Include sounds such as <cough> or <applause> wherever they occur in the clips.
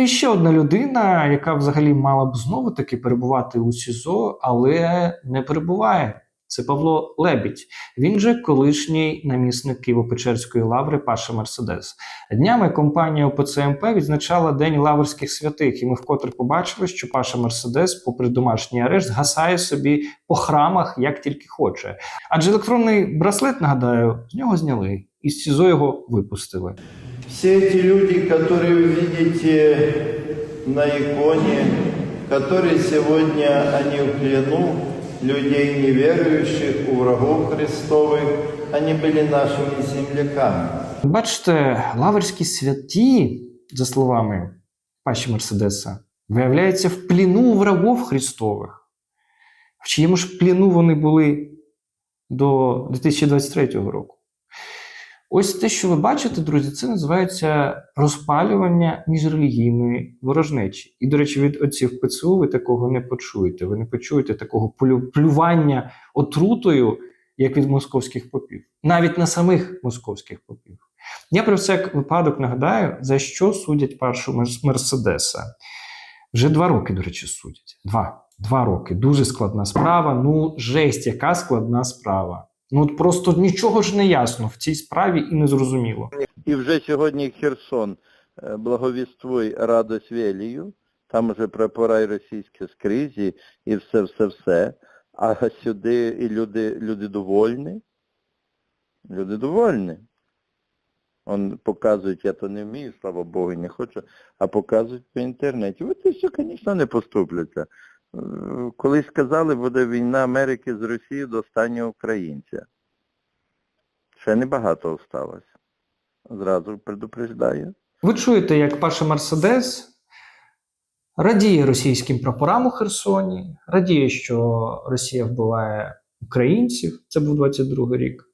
І ще одна людина, яка взагалі мала б знову таки перебувати у СІЗО, але не перебуває. Це Павло Лебідь. Він же колишній намісник Києво-Печерської лаври Паша Мерседес. Днями компанія ОПЦМП відзначала День лаврських святих, і ми вкотре побачили, що Паша Мерседес, попри домашній арешт, гасає собі по храмах як тільки хоче. Адже електронний браслет, нагадаю, з нього зняли, і з СІЗО його випустили. Все эти люди, которые вы видите на иконе, которые сегодня они в плену, людей неверующих, у врагов Христовых, они были нашими земляками. Бачите, лаврські святі, за словами Паші Мерседеса, виявляються в пліну у врагов Христових. В чиєму ж пліну вони були до 2023 року. Ось те, що ви бачите, друзі, це називається розпалювання міжрелігійної ворожнечі. І, до речі, від отців ПЦУ ви такого не почуєте. Ви не почуєте такого плювання отрутою, як від московських попів, навіть на самих московських попів. Я про всяк випадок нагадаю, за що судять першу Мерседеса. Вже два роки, до речі, судять. Два. Два роки. Дуже складна справа. Ну, жесть, яка складна справа. Ну, от просто нічого ж не ясно в цій справі і не зрозуміло. І вже сьогодні Херсон е, благовіствуй радость велію, там вже прапора й російські скрізі, і все-все-все. А сюди і люди, люди довольні. Люди довольні. Он показують, я то не вмію, слава Богу, не хочу, а показують по інтернеті. От і все, звісно, не поступляться. Е, Колись сказали, буде війна Америки з Росією до останнього українця. Ще небагато осталось. Зразу предупреждаю. Ви чуєте, як Паша Мерседес радіє російським прапорам у Херсоні, радіє, що Росія вбиває українців. Це був 22 рік.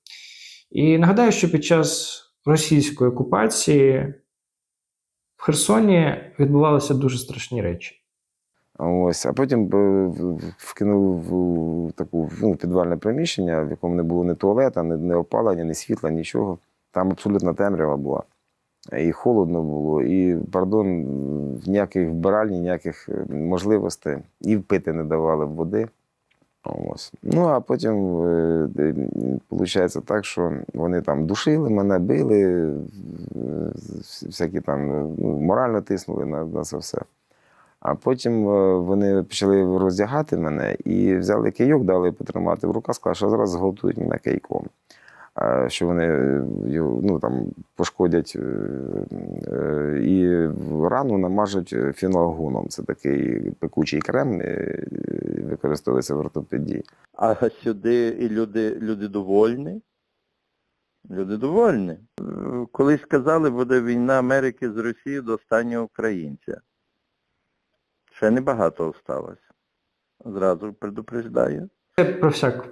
І нагадаю, що під час російської окупації в Херсоні відбувалися дуже страшні речі. Ось, а потім е, вкинув в таку ну, підвальне приміщення, в якому не було ні туалета, ні, ні опалення, ні світла, нічого. Там абсолютно темрява була. І холодно було, і, пардон, ніяких вбиральні, ніяких е, можливостей. І пити не давали води. Ось. Ну, а потім виходить так, що вони там душили мене, били, е, всякі там е, ну, морально тиснули на, на це все. А потім е, вони почали роздягати мене і взяли кийок, дали потримати в руках, сказали, що зараз зґвалтують мене кийком. Що вони е, ну, там, пошкодять е, і рану намажуть фенолгоном. Це такий пекучий крем, використовується в ортопедії. А сюди і люди, люди довольні. Люди довольні. Колись сказали, буде війна Америки з Росією до останнього українця. Ще небагато осталось. Зразу предупреждаю. Про всяк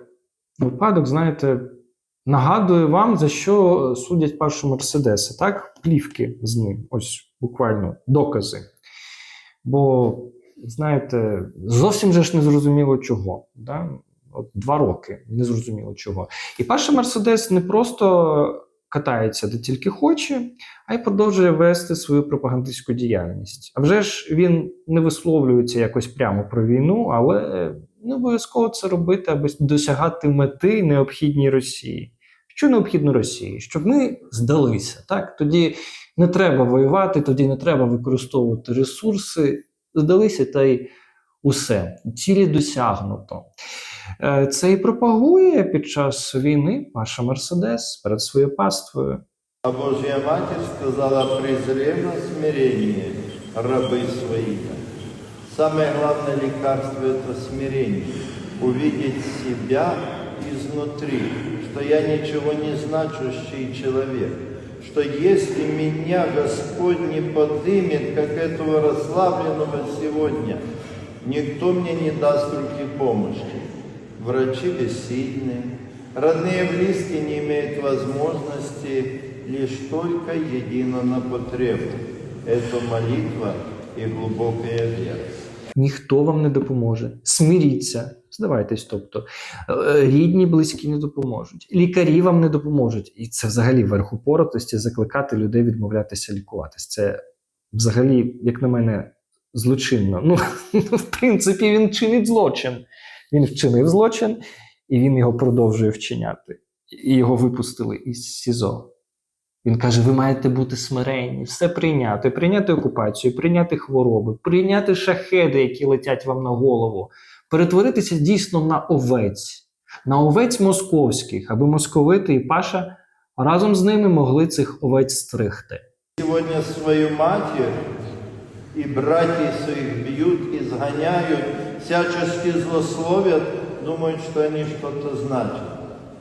випадок, знаєте, нагадую вам, за що судять Пашу Мерседеса, так? Плівки з ним, ось буквально докази. Бо, знаєте, зовсім же ж не зрозуміло чого. Да? От два роки не зрозуміло чого. І Паша Мерседес не просто катається де тільки хоче, а й продовжує вести свою пропагандистську діяльність. А вже ж він не висловлюється якось прямо про війну, але не обов'язково це робити, аби досягати мети необхідній Росії. Що необхідно Росії? Щоб ми здалися. Так? Тоді не треба воювати, тоді не треба використовувати ресурси. Здалися та й усе. Цілі досягнуто. Е, Це і пропагує під час війни Паша Мерседес перед своєю паствою. А Божья Матерь сказала, презрев на смирение рабы свои. Самое главное лекарство – это смирение. Увидеть себя изнутри, что я ничего не значущий человек, что если меня Господь не подымет, как этого расслабленного сегодня, никто мне не даст руки помощи. Врачи бессильны, родные и близкие не имеют возможности лишь только едино на потребу. Это молитва и глубокая вера. Ніхто вам не допоможе. Смиріться, здавайтесь. Тобто Е, рідні, близькі не допоможуть, лікарі вам не допоможуть. І це взагалі верх упоротості закликати людей відмовлятися лікуватись. Це взагалі, як на мене, злочинно. Ну, <laughs> в принципі, він чинить злочин. Він вчинив злочин, і він його продовжує вчиняти. І його випустили із СІЗО. Він каже: ви маєте бути смиренні, все прийняти, прийняти окупацію, прийняти хвороби, прийняти шахеди, які летять вам на голову, перетворитися дійсно на овець, на овець московських, аби московити і Паша разом з ними могли цих овець стригти. Сегодня свою матерь и братьев своих бьют, изгоняют, всячески злословят, думают, что они что-то значат.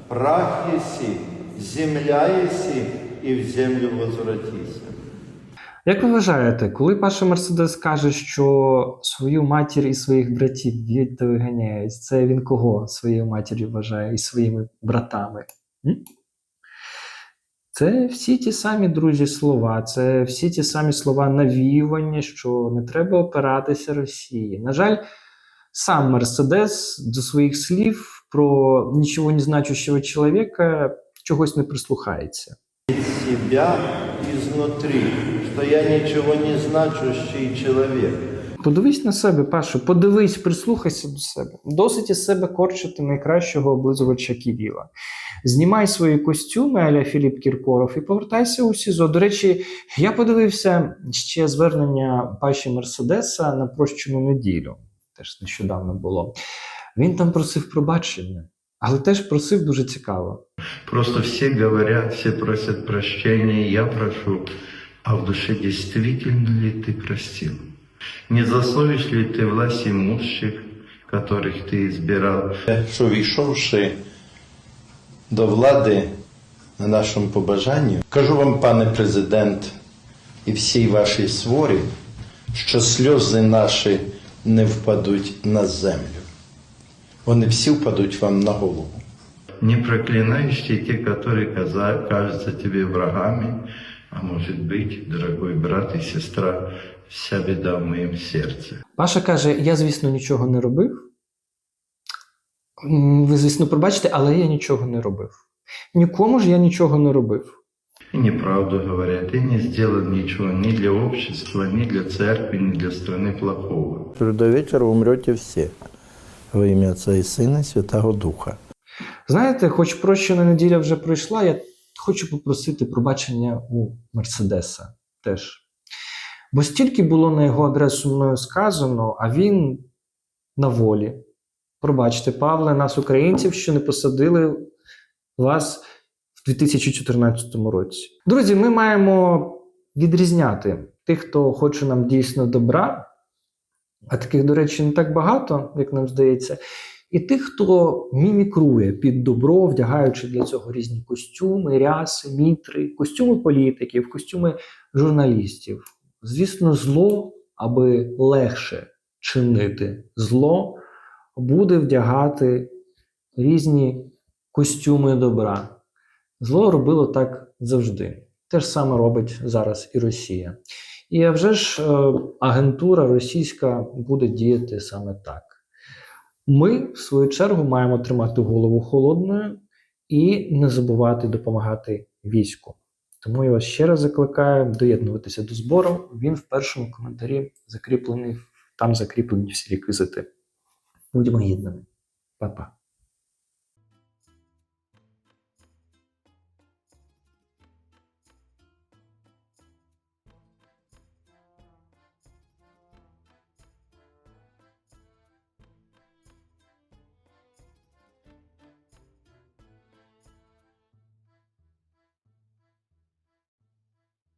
Прах еси, земля еси, и в землю возвратися. Як ви вважаєте, коли Паша Мерседес каже, що свою матір і своїх братів б'ють виганяють, це він кого своєю матір'ю вважає і своїми братами? Це всі ті самі друзі слова, це всі ті самі слова навіювання, що не треба опиратися Росії. На жаль, сам Мерседес до своїх слів про нічого не значущого чоловіка чогось не прислухається. Себя изнутри, что я ничего не значущий человек. Подивись на себе, Пашу, подивись, прислухайся до себе. Досить із себе корчити найкращого облизувача Ківіла. Знімай свої костюми аля Філіп Кіркоров і повертайся у СІЗО. До речі, я подивився ще звернення Паші Мерседеса на прощену неділю Теж нещодавно було. Він там просив пробачення, але теж просив дуже цікаво. Просто все говорят, все просят прощения, я прошу. А в душе действительно ли ты простил? Не засловишь ли ты власть имущих, которых ты избирал? Що війшовши до влади на нашому побажанню, кажу вам, пане президент, і всій вашій сворі, що сльози наші не впадуть на землю. Вони всі впадуть вам на голову. Не проклинающие те, которые кажутся тебе врагами, а может быть, дорогой брат и сестра, вся беда в моем сердце. Паша каже: я, звісно, нічого не робив. Ви, звісно, пробачте, але я нічого не робив. Нікому ж я нічого не робив. И неправду говорят, и не сделал ничего ни для общества, ни для церкви, ни для страны плохого. до вечера умрете все во имя Отца и Сына и Святого Духа. Знаєте, хоч прощена неділя вже пройшла, я хочу попросити пробачення у Мерседеса теж. Бо стільки було на його адресу мною сказано, а він на волі. Пробачте, Павле, нас, українців, що не посадили вас в 2014 році. Друзі, ми маємо відрізняти тих, хто хоче нам дійсно добра, а таких, до речі, не так багато, як нам здається. І тих, хто мімікрує під добро, вдягаючи для цього різні костюми, ряси, мітри, костюми політиків, костюми журналістів. Звісно, зло, аби легше чинити зло, буде вдягати різні костюми добра. Зло робило так завжди. Те ж саме робить зараз і Росія. І а вже ж е, агентура російська буде діяти саме так. Ми, в свою чергу, маємо тримати голову холодною і не забувати допомагати війську. Тому я вас ще раз закликаю доєднуватися до збору. Він в першому коментарі закріплений, там закріплені всі реквізити. Будьмо гідними. Па-па.